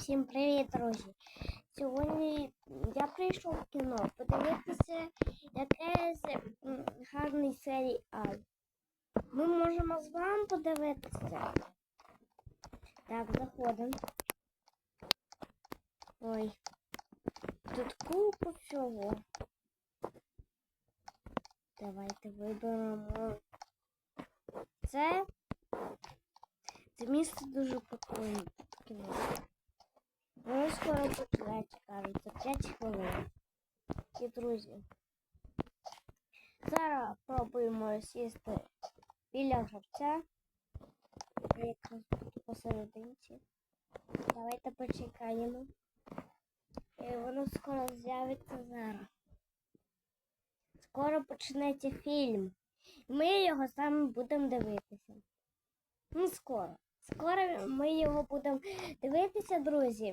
Всім привіт, друзі! Сьогодні я прийшов в кіно подивитися якийсь гарний серіал. Ми можемо з вами подивитися. Так, заходимо. Ой. Тут купа всього. Давайте виберемо. Це. Це місце дуже прикольне. Ну, скоро починається, кажуть, за 5 хвилин. І, друзі, зараз пробуємо сісти біля гравця. Якраз посерединці. Давайте почекаємо. І воно скоро з'явиться зараз. Скоро почнеться фільм. Ми його саме будемо дивитися. Ну, скоро. Скоро ми його будемо дивитися, друзі.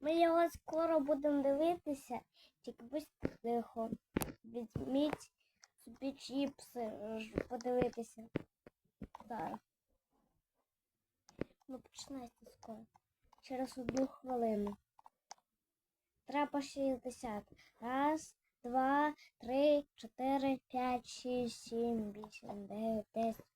Ми його скоро будемо дивитися. Тільки будьте тихо. Візьміть собі чіпси, подивитися. Зараз. Ну, починайте скоро. Через одну хвилину. Треба 60. Раз, два, три, чотири, п'ять, шість, сім, вісім, дев'ять, десять.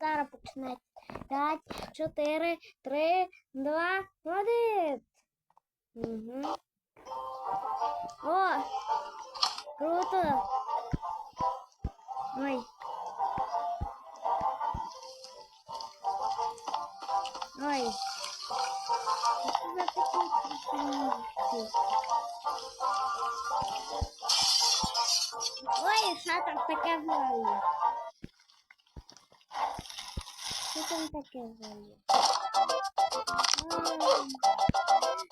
Зараз починається. 5, 4, 3, 2, 1. Угу. О! Круто! Ой. Ой. Що за красиві? Ой, що там таке взагалі? Що там таке взагалі? Ой.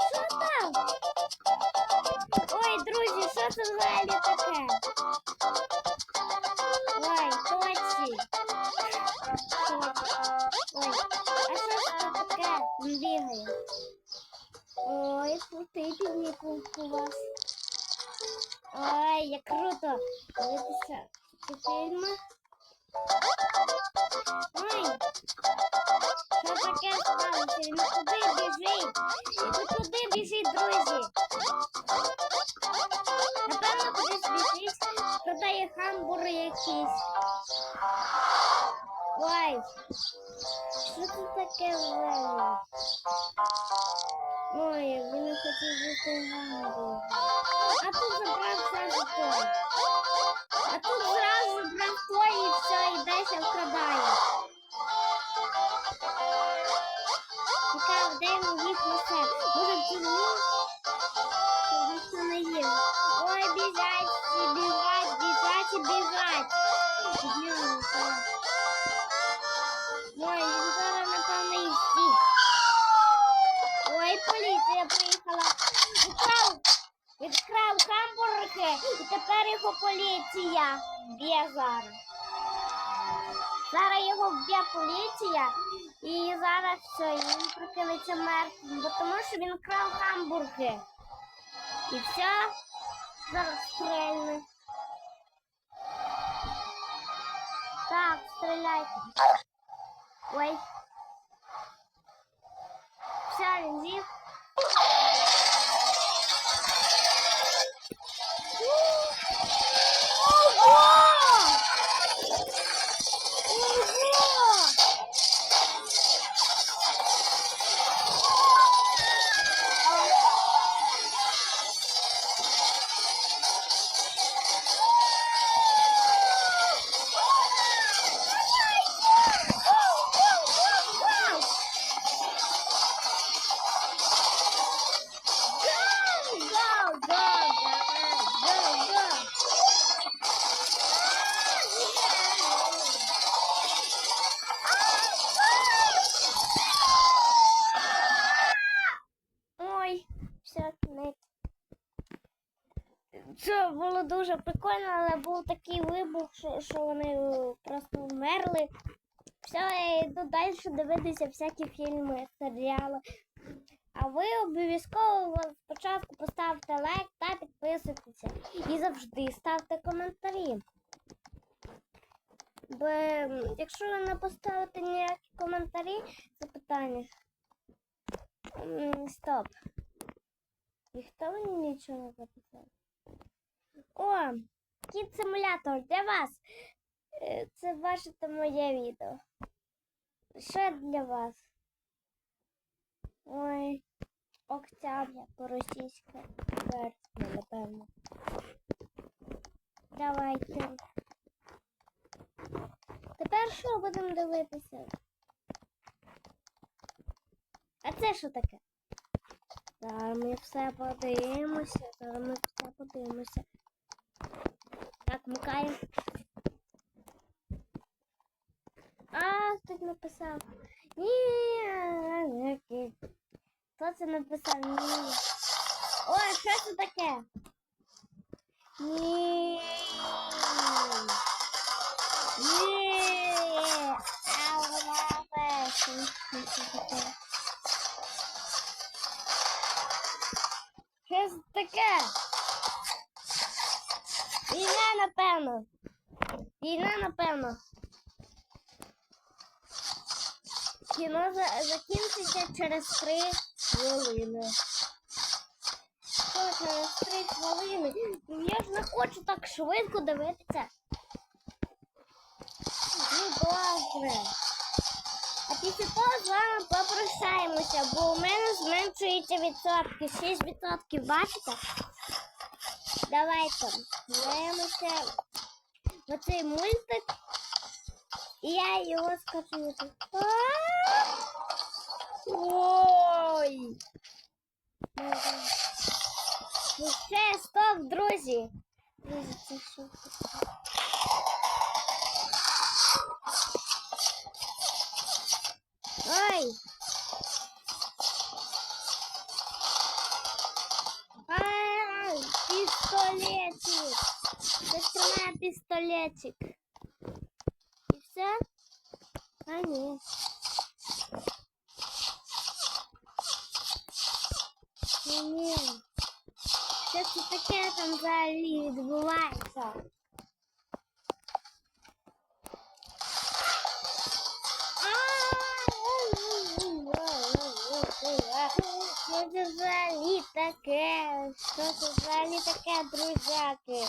Що там? Ой, друзі, що це взагалі таке? Ой, точці. Ой, а що ж це таке? Він бігає. Ой, крутий півник у вас. Ой, як круто. Дивитися ці фільми. Ой, що таке сталося? Він куди біжить? Ви куди біжить, друзі? Напевно, кудись біжить, продає хамбури якісь. Ой, що це таке взагалі? Ой, він не хотів бути гамбургер. А тут забрав все за той. А тут зразу той і все, і десь вкрадає. Цікаво, де він їх несе? Може в тюрму? Ніхто не їв. Ой, біжать, всі біжать, біжать і біжать. Ой, зараз, напевно, і всіх. Ой, поліція приїхала. Відкрав хамбурги, і тепер його поліція б'є зараз. Зараз його вб'є поліція, і зараз все, і він прикинеться мертвим, бо тому що він крав хамбурги. І все, зараз стрельне. Так, стріляйте. Ой. Все, він з'їв. Було дуже прикольно, але був такий вибух, що, вони е, просто вмерли. Все, я йду далі дивитися всякі фільми, серіали. А ви обов'язково спочатку поставте лайк та підписуйтеся. І завжди ставте коментарі. Бо якщо ви не поставите ніякі коментарі, це питання. М, Стоп. Ніхто мені нічого не записав. О, кіт симулятор для вас. Е, Це ваше та моє відео. Ще для вас. Ой, октября по-російськи. Вересня, напевно. Давайте. Тепер що будемо дивитися? А це що таке? Зараз ми все подивимося. Зараз ми все подивимося. Так, микаємо. А, хтось написав. Ні. Хто це написав? Ні. Ой, що це таке? Ні. Ні. А вона. Що це таке? Війна, напевно. Війна, напевно. Кіно закінчиться через три хвилини. Через три хвилини? Я ж не хочу так швидко дивитися. Ну, добре. А після того з вами попрощаємося, бо у мене зменшується відсотки. 6 відсотків, бачите? Давайте дивимося в цей мультик. І я його скачу. А! Ой! Ну все, стоп, друзі. Друзі, це що таке? Ой! Застреляю пистолетик. И все? А, нет. Ну, нет. Що це таке там взагалі відбувається? Що це взагалі таке? Що це взагалі таке, друзяки?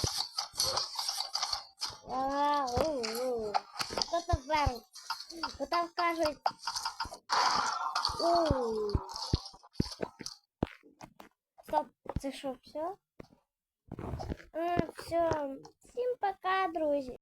Бо там кажуть. У. Стоп, це що, все? А, все. Всім пока, друзі.